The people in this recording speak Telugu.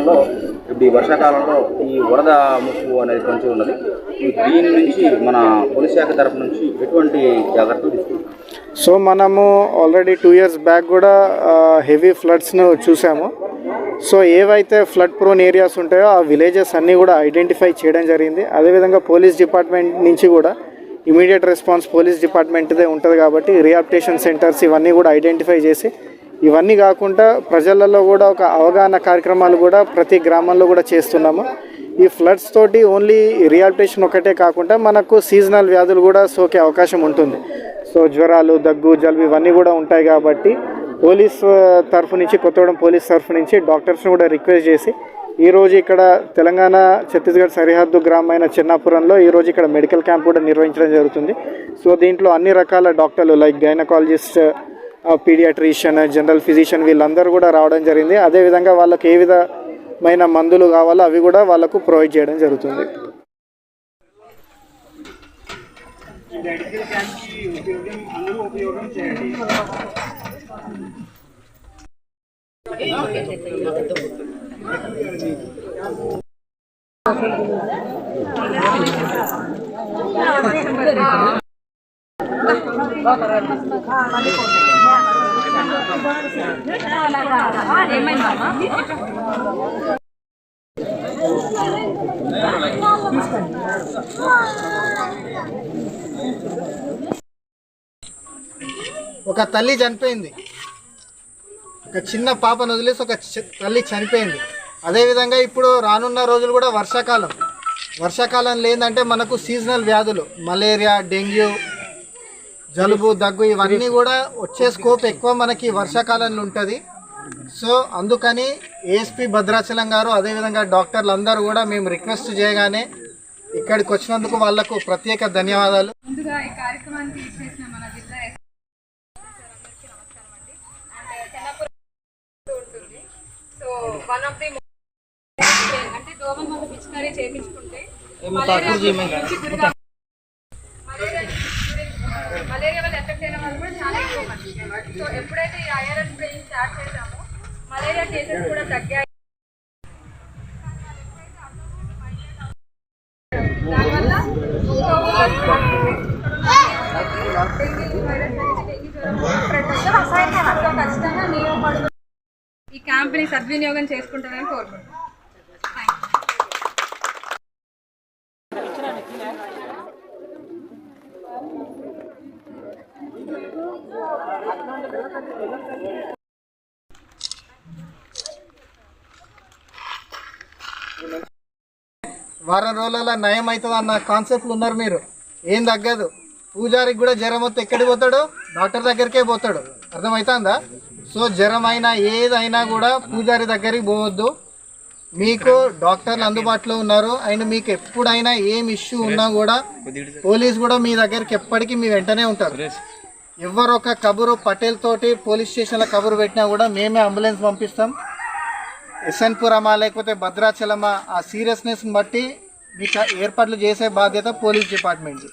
ప్రాంతాల్లో ఇప్పుడు ఈ వర్షాకాలంలో ఈ వరద ముప్పు అనేది పొంచి ఉన్నది. దీని నుంచి మన పోలీస్ శాఖ తరఫు నుంచి ఎటువంటి జాగ్రత్తలు తీసుకుంటాం సో మనము ఆల్రెడీ టూ ఇయర్స్ బ్యాక్ కూడా హెవీ ఫ్లడ్స్ను చూసాము. సో ఏవైతే ఫ్లడ్ ప్రోన్ ఏరియాస్ ఉంటాయో ఆ విలేజెస్ అన్నీ కూడా ఐడెంటిఫై చేయడం జరిగింది. అదేవిధంగా పోలీస్ డిపార్ట్మెంట్ నుంచి కూడా ఇమీడియట్ రెస్పాన్స్ పోలీస్ డిపార్ట్మెంట్దే ఉంటుంది కాబట్టి రియాప్టేషన్ సెంటర్స్ ఇవన్నీ కూడా ఐడెంటిఫై చేసి ఇవన్నీ కాకుండా ప్రజలలో కూడా ఒక అవగాహన కార్యక్రమాలు కూడా ప్రతి గ్రామంలో కూడా చేస్తున్నాము. ఈ ఫ్లడ్స్ తోటి ఓన్లీ రిహాబిటేషన్ ఒకటే కాకుండా మనకు సీజనల్ వ్యాధులు కూడా సోకే అవకాశం ఉంటుంది. సో జ్వరాలు దగ్గు జలుబు ఇవన్నీ కూడా ఉంటాయి కాబట్టి పోలీస్ తరఫు నుంచి కొత్తగూడెం పోలీస్ తరఫు నుంచి డాక్టర్స్ని కూడా రిక్వెస్ట్ చేసి ఈరోజు ఇక్కడ తెలంగాణ ఛత్తీస్గఢ్ సరిహద్దు గ్రామమైన చిన్నాపురంలో ఈరోజు ఇక్కడ మెడికల్ క్యాంప్ కూడా నిర్వహించడం జరుగుతుంది. సో దీంట్లో అన్ని రకాల డాక్టర్లు like gynaecologist paediatrician general physician వీళ్ళందరూ కూడా రావడం జరిగింది. అదేవిధంగా వాళ్ళకి ఏ విధమైన మందులు కావాలో అవి కూడా వాళ్ళకు ప్రొవైడ్ చేయడం జరుగుతుంది. ఒక తల్లి చనిపోయింది. ఒక చిన్న పాపను వదిలేసి ఒక తల్లి చనిపోయింది. అదేవిధంగా ఇప్పుడు రానున్న రోజులు కూడా వర్షాకాలం. వర్షాకాలం లేదంటే మనకు సీజనల్ వ్యాధులు. మలేరియా డెంగ్యూ జలుబు దగ్గు ఇవన్నీ కూడా వచ్చే స్కోప్ ఎక్కువ మనకి వర్షాకాలంలో ఉంటుంది. సో అందుకని ఏఎస్పి భద్రాచలం గారు అదేవిధంగా డాక్టర్లు అందరూ కూడా మేము రిక్వెస్ట్ చేయగానే ఇక్కడికి వచ్చినందుకు వాళ్ళకు ప్రత్యేక ధన్యవాదాలు. ముందుగా ఈ కార్యక్రమానికి చేసిన మన జిల్లా ఎస్పీ అందరికీ నమస్కారం అండి. అండ్ చెన్నపురం ఉంటుంది. సో వన్ ఆఫ్ ది అంటే దోమ మందు పిచికారీ చేయించుకుంటే మలేరియా నుంచి గురి కా- మలేరియా నుంచి గురి- మలేరియా వల్ల ఎఫెక్ట్ అయిన వాళ్ళు కూడా చాలా ఎక్కువ మంది సో ఎప్పుడైతే ఈ ఐఆర్ఎస్ ట్రైనింగ్ స్టార్ట్ చేశామో మలేరియా కేసెస్ కూడా తగ్గాయి. దానివల్ల ఖచ్చితంగా నీరు ఈ క్యాంప్ని సద్వినియోగం చేసుకుంటారని కోరుకుంటున్నాను. వారం రోజులలో నయం అవుతుంది అన్న కాన్సెప్ట్లు ఉన్నారు మీరు. ఏం తగ్గదు. పూజారికి కూడా జ్వరం వస్తే ఎక్కడికి పోతాడు? డాక్టర్ దగ్గరికే పోతాడు. అర్థమవుతుందా? సో జ్వరం అయినా ఏదైనా కూడా పూజారి దగ్గరికి పోవద్దు. మీకు డాక్టర్లు అందుబాటులో ఉన్నారు. అండ్ మీకు ఎప్పుడైనా ఏం ఇష్యూ ఉన్నా కూడా పోలీస్ కూడా మీ దగ్గరికి ఎప్పటికీ మీ వెంటనే ఉంటారు. ఎవరొక కబురు పటేల్ తోటి పోలీస్ స్టేషన్లో కబురు పెట్టినా కూడా మేమే అంబులెన్స్ పంపిస్తాం. ఎస్ఎన్పురమా లేకపోతే భద్రాచలమా ఆ సీరియస్నెస్ని బట్టి మీకు ఏర్పాట్లు చేసే బాధ్యత పోలీస్ డిపార్ట్మెంట్